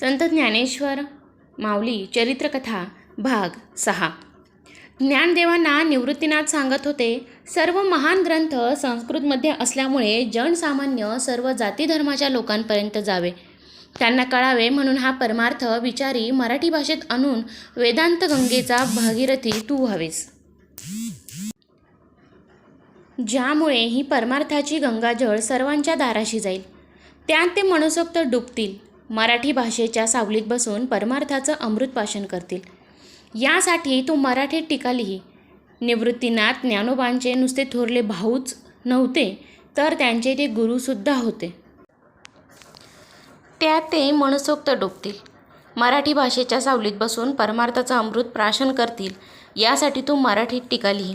संत ज्ञानेश्वर माऊली चरित्रकथा भाग सहा. ज्ञानदेवांना निवृत्तीनाथ सांगत होते. सर्व महान ग्रंथ संस्कृतमध्ये असल्यामुळे जनसामान्य सर्व जाती धर्माच्या लोकांपर्यंत जावे. त्यांना कळावे म्हणून हा परमार्थ विचारी मराठी भाषेत आणून वेदांत गंगेचा भागीरथी तू व्हावेस. ज्यामुळे ही परमार्थाची गंगाजळ सर्वांच्या दाराशी जाईल. त्यात ते मनसोक्त डुबतील. मराठी भाषेच्या सावलीत बसून परमार्थाचं अमृत पाशन करतील. यासाठी तू मराठीत टीका लिही. निवृत्तीनाथ ज्ञानोबांचे नुसते थोरले भाऊच नव्हते तर त्यांचे ते गुरुसुद्धा होते. त्यात ते मनसोक्त डोबतील. मराठी भाषेच्या सावलीत बसून परमार्थाचं अमृत प्राशन करतील यासाठी तू मराठीत टीका लिही.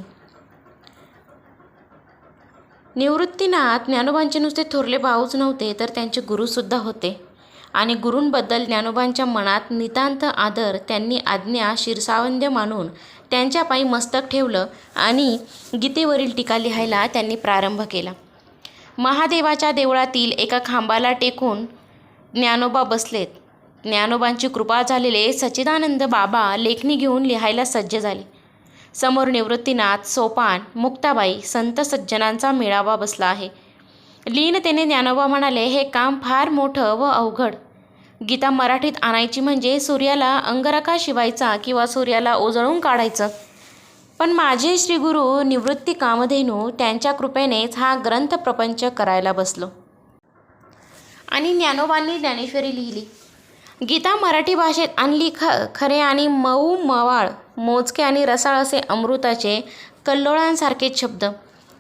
निवृत्तीनाथ ज्ञानोबांचे नुसते थोरले भाऊच नव्हते तर त्यांचे गुरुसुद्धा होते. आणि गुरूंबद्दल ज्ञानोबांच्या मनात नितांत आदर त्यांनी आज्ञा शिरसावंद्य मानून त्यांच्यापायी मस्तक ठेवलं आणि गीतेवरील टीका लिहायला त्यांनी प्रारंभ केला. महादेवाच्या देवळातील एका खांबाला टेकून ज्ञानोबा बसलेत. ज्ञानोबांची कृपा झालेले सच्चिदानंद बाबा लेखणी घेऊन लिहायला सज्ज झाले. समोर निवृत्तीनाथ सोपान मुक्ताबाई संत सज्जनांचा मेळावा बसला आहे. लीनतेने ज्ञानोबा म्हणाले हे काम फार मोठं व अवघड. गीता मराठीत आणायची म्हणजे सूर्याला अंगरखा शिवायचा किंवा सूर्याला उजळून काढायचं. पण माझे श्रीगुरू निवृत्ती कामधेनू त्यांच्या कृपेनेच हा ग्रंथ प्रपंच करायला बसलो. आणि ज्ञानोबांनी ज्ञानेश्वरी लिहिली. गीता मराठी भाषेत आणली ख खरे आणि मऊ मवाळ मोजके आणि रसाळ असे अमृताचे कल्लोळांसारखे शब्द.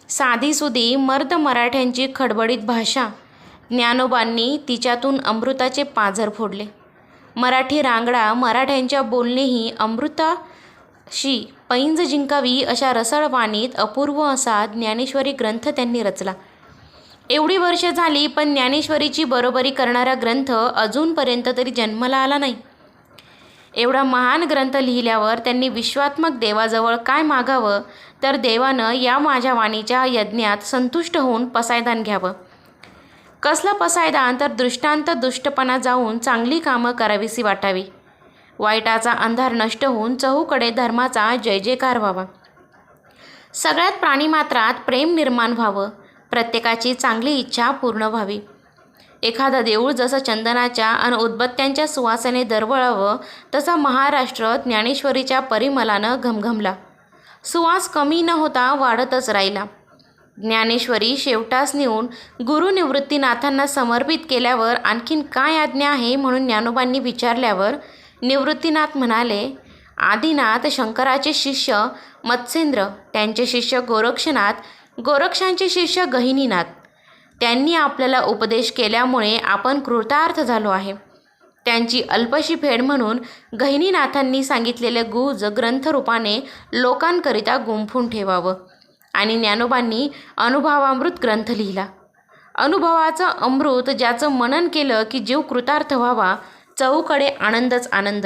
साधीसुधी मर्द मराठ्यांची खडबडीत भाषा. ज्ञानोबांनी तिच्यातून अमृताचे पाझर फोडले. मराठी रांगडा मराठ्यांच्या बोलणेही अमृताशी पैंज जिंकावी अशा रसळ वाणीत अपूर्व असा ज्ञानेश्वरी ग्रंथ त्यांनी रचला. एवढी वर्ष झाली पण ज्ञानेश्वरीची बरोबरी करणारा ग्रंथ अजूनपर्यंत तरी जन्माला आला नाही. एवढा महान ग्रंथ लिहिल्यावर त्यांनी विश्वात्मक देवाजवळ काय मागावं? तर देवानं या माझ्या वाणीच्या यज्ञात संतुष्ट होऊन पसायदान घ्यावं. कसलं पसायदान? तर दृष्टांत दुष्टपणा जाऊन चांगली कामं करावीसी वाटावी. वाईटाचा अंधार नष्ट होऊन चहूकडे धर्माचा जय जयकार व्हावा. सगळ्यात प्राणीमात्रात प्रेम निर्माण व्हावं. प्रत्येकाची चांगली इच्छा पूर्ण व्हावी. एखादं देऊळ जसं चंदनाच्या आणि उदबत्त्यांच्या सुवासाने दरवळावं तसा महाराष्ट्र ज्ञानेश्वरीच्या परिमलानं घमघमला. सुवास कमी न होता वाढतच राहिला. ज्ञानेश्वरी शेवटास नेऊन गुरुनिवृत्तीनाथांना समर्पित केल्यावर आणखीन काय आज्ञा आहे म्हणून ज्ञानोबांनी विचारल्यावर निवृत्तीनाथ म्हणाले आदिनाथ शंकराचे शिष्य मत्स्येंद्र त्यांचे शिष्य गोरक्षनाथ गोरक्षांचे शिष्य गहिनीनाथ. त्यांनी आपल्याला उपदेश केल्यामुळे आपण कृतार्थ झालो आहे. त्यांची अल्पशी फेड म्हणून गहिनीनाथांनी सांगितलेले गुज ग्रंथरूपाने लोकांकरिता गुंफून ठेवावं. आणि ज्ञानोबांनी अनुभवामृत ग्रंथ लिहिला. अनुभवाचं अमृत ज्याचं मनन केलं की जीव कृतार्थ व्हावा चौकडे आनंदच आनंद.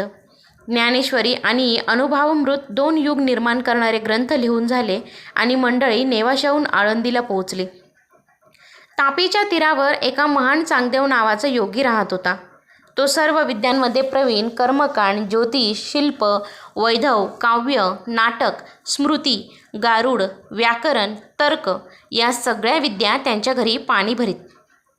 ज्ञानेश्वरी आणि अनुभवामृत दोन युग निर्माण करणारे ग्रंथ लिहून झाले आणि मंडळी नेवाशाहून आळंदीला पोहोचली. तापीच्या तीरावर एका महान चांगदेव नावाचा योगी राहत होता. तो सर्व विद्यांमध्ये प्रवीण कर्मकांड ज्योतिष शिल्प वैधव काव्य नाटक स्मृती गारुड व्याकरण तर्क या सगळ्या विद्या त्यांच्या घरी पाणी भरीत.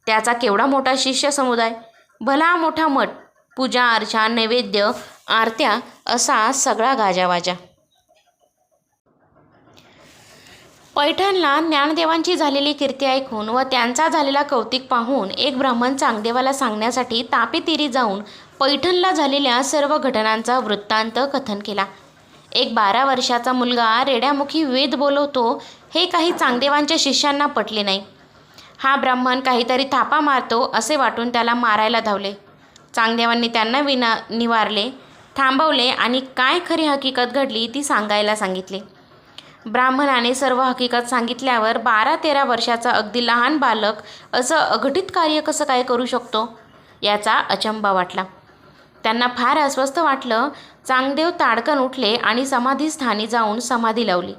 त्याचा केवढा मोठा शिष्य समुदाय? भला मोठा मठ पूजा अर्चा नैवेद्य आरत्या असा सगळा गाजावाजा. पैठणला ज्ञानदेवांची झालेली कीर्ती ऐकून व त्यांचा झालेला कौतिक पाहून एक ब्राह्मण चांगदेवाला सांगण्यासाठी तापेतीरी जाऊन पैठणला झालेल्या सर्व घटनांचा वृत्तांत कथन केला. एक बारा वर्षाचा मुलगा रेड्यामुखी वेद बोलवतो हे काही चांगदेवांच्या शिष्यांना पटले नाही. हा ब्राह्मण काहीतरी थापा मारतो असे वाटून त्याला मारायला धावले. चांगदेवांनी त्यांना विना निवारले थांबवले आणि काय खरी हकीकत घडली ती सांगायला सांगितले. ब्राह्मणाने सर्व हकीकत सांगितल्यावर बारा तेरा वर्षाचा अगदी लहान बालक असं अघटित कार्य कसं काय करू शकतो? याचा अचंबा वाटला. त्यांना फार अस्वस्थ वाटलं. चांगदेव ताडकन उठले आणि समाधीस्थानी जाऊन समाधी लावली.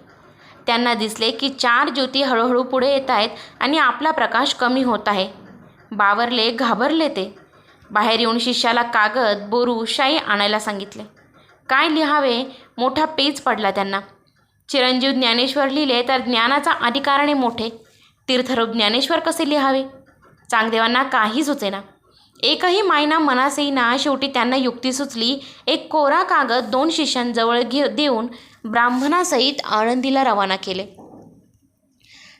त्यांना दिसले की चार ज्योती हळूहळू पुढे येत आहेत आणि आपला प्रकाश कमी होत आहे. बावरले घाबरले ते. बाहेर येऊन शिष्याला कागद बोरू शाई आणायला सांगितले. काय लिहावे? मोठा पेज पडला त्यांना. चिरंजीव ज्ञानेश्वर लिहिले तर ज्ञानाचा अधिकारणे मोठे. तीर्थरूप ज्ञानेश्वर कसे लिहावे? चांगदेवांना काही सुचेना. एकही मायना मनासही ना शेवटी त्यांना युक्ती सुचली. एक कोरा कागद दोन शिष्यांजवळ घे देऊन ब्राह्मणासहित आळंदीला रवाना केले.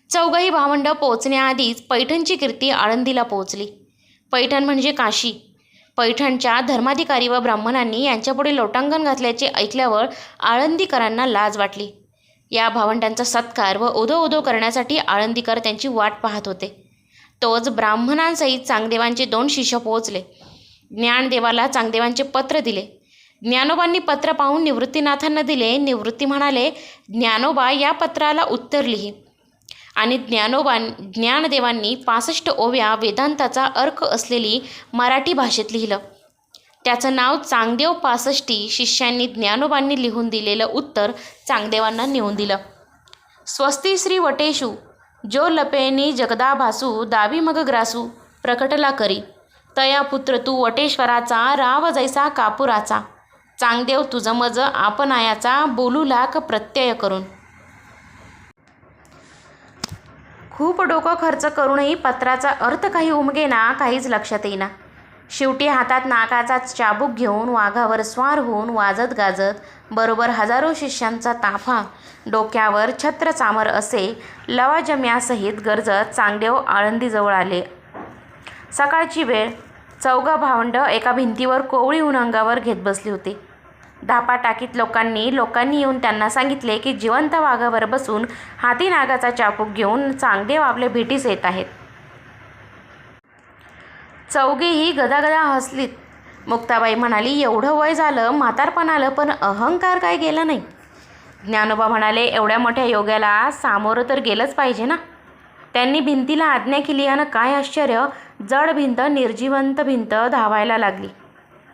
चौघही भावंड पोचण्याआधीच पैठणची कीर्ती आळंदीला पोहोचली. पैठण म्हणजे काशी. पैठणच्या धर्माधिकारी व ब्राह्मणांनी यांच्यापुढे लोटांगण घातल्याचे ऐकल्यावर आळंदीकरांना लाज वाटली. या भावंडांचा सत्कार व ओधो ओधो करण्यासाठी आळंदीकर त्यांची वाट पाहत होते. तोच ब्राह्मणांसहित चांगदेवांचे दोन शिष्य पोहोचले. ज्ञानदेवाला चांगदेवांचे पत्र दिले. ज्ञानोबांनी पत्र पाहून निवृत्तीनाथांना दिले. निवृत्ती म्हणाले ज्ञानोबा या पत्राला उत्तर लिही. आणि ज्ञानोबां ज्ञानदेवांनी पासष्ट ओव्या वेदांताचा अर्क असलेली मराठी भाषेत लिहिलं. त्याचं नाव चांगदेव पासष्टी शिष्यांनी ज्ञानोबांनी लिहून दिलेलं उत्तर चांगदेवांना नेऊन दिलं. स्वस्ती श्री वटेशू जो लपेनी जगदा भासू दावी मग ग्रासू प्रकटला करी. तया पुत्र तू वटेश्वराचा राव जैसा कापुराचा. चांगदेव तुझं मज आपणायाचा बोलू लाख प्रत्यय करून. खूप डोकं खर्च करूनही पत्राचा अर्थ काही उमगेना काहीच लक्षात येईना. शेवटी हातात नाकाचा चाबूक घेऊन वाघावर स्वार होऊन वाजत गाजत बरोबर हजारो शिष्यांचा ताफा डोक्यावर छत्र चामर असे लवाजम्यासहित गरजत चांगदेव आळंदीजवळ आले. सकाळची वेळ चौघा भावंड एका भिंतीवर कोवळी ऊन अंगावर घेत बसली होती. धापा टाकीत लोकांनी लोकांनी येऊन त्यांना सांगितले की जिवंत वाघावर बसून हाती नागाचा चापूक घेऊन चांगदेव आपल्या भेटीस येत आहेत. चौघेही गदागदा हसलीत. मुक्ताबाई म्हणाली एवढं वय झालं म्हातारपण आलं पण अहंकार काय गेला नाही. ज्ञानोबा म्हणाले एवढ्या मोठ्या योग्याला सामोरं तर गेलंच पाहिजे ना? त्यांनी भिंतीला आज्ञा केली आणि काय आश्चर्य जड भिंत निर्जीवंत भिंत धावायला लागली.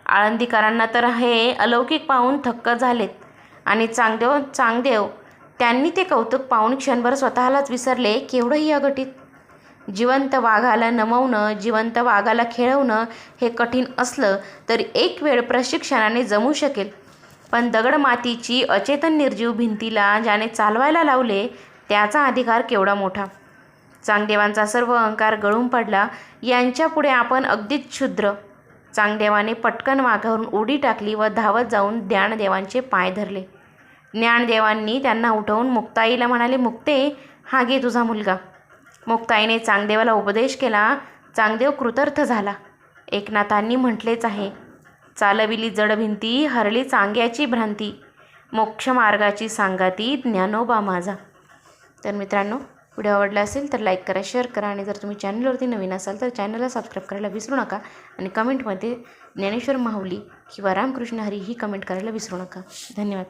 आळंदीकरांना तर हे अलौकिक पाहून थक्क झालेत. आणि चांगदेव चांगदेव त्यांनी ते कौतुक पाहून क्षणभर स्वतःलाच विसरले केवढंही अघटित. जिवंत वाघाला नमवणं जिवंत वाघाला खेळवणं हे कठीण असलं तरी एक वेळ प्रशिक्षणाने जमू शकेल. पण दगड मातीची अचेतन निर्जीव भिंतीला ज्याने चालवायला लावले त्याचा अधिकार केवढा मोठा? चांगदेवांचा सर्व अहंकार गळून पडला. यांच्यापुढे आपण अगदीच क्षुद्र. चांगदेवाने पटकन वाघावरून उडी टाकली व धावत जाऊन ज्ञानदेवांचे पाय धरले. ज्ञानदेवांनी त्यांना उठवून मुक्ताईला म्हणाले मुक्ते हा घे तुझा मुलगा. मुक्ताईने चांगदेवाला उपदेश केला चांगदेव कृतार्थ झाला. एकनाथांनी म्हटलेच आहे चालविली जड भिंती हरली चांग्याची भ्रांती मोक्षमार्गाची सांगाती ज्ञानोबा माझा. तर मित्रांनो व्हिडिओ आवडला असेल तर लाईक करा शेअर करा आणि जर तुम्ही चॅनलवरती नवीन असाल तर चॅनलला सबस्क्राईब करायला विसरू नका आणि कमेंटमध्ये ज्ञानेश्वर माहुली किंवा रामकृष्ण हरी ही कमेंट करायला विसरू नका. धन्यवाद.